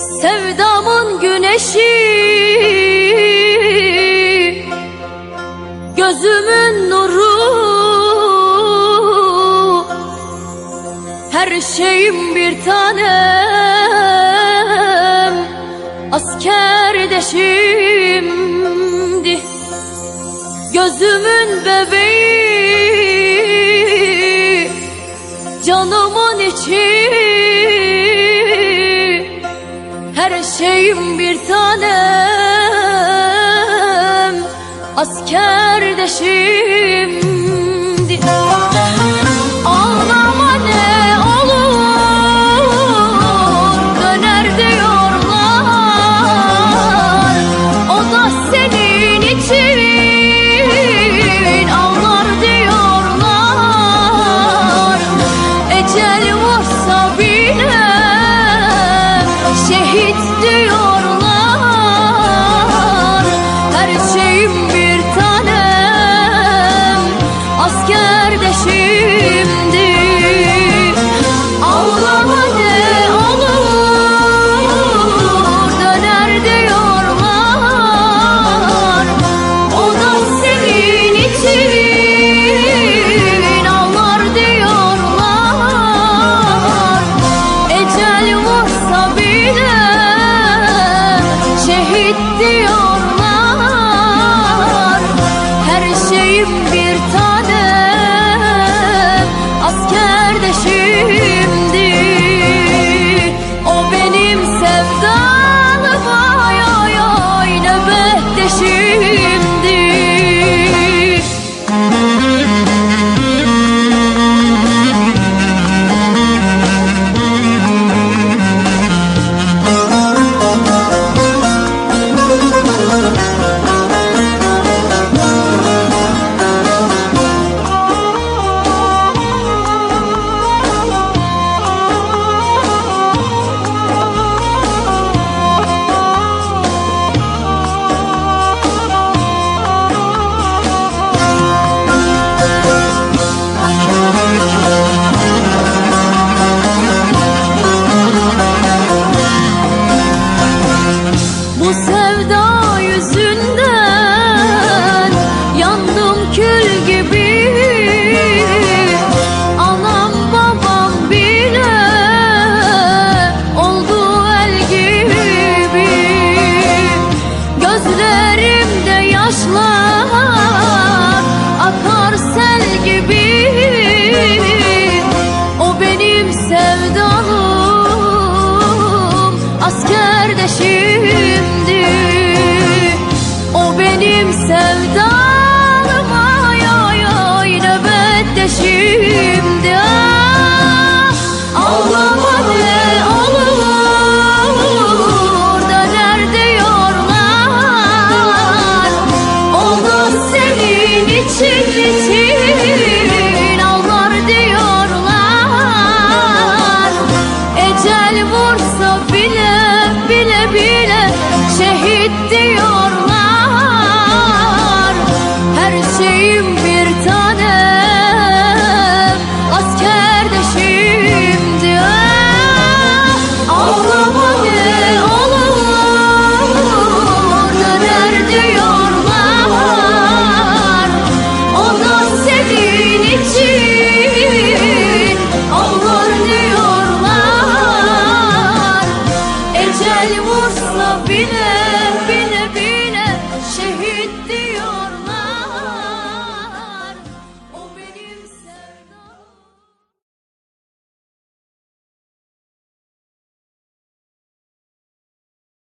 Sevdamın güneşi Gözümün nuru Her şeyim bir tanem Askerdeşimdi Gözümün bebeği Yüreğim bir tanem Asker deşim gör See you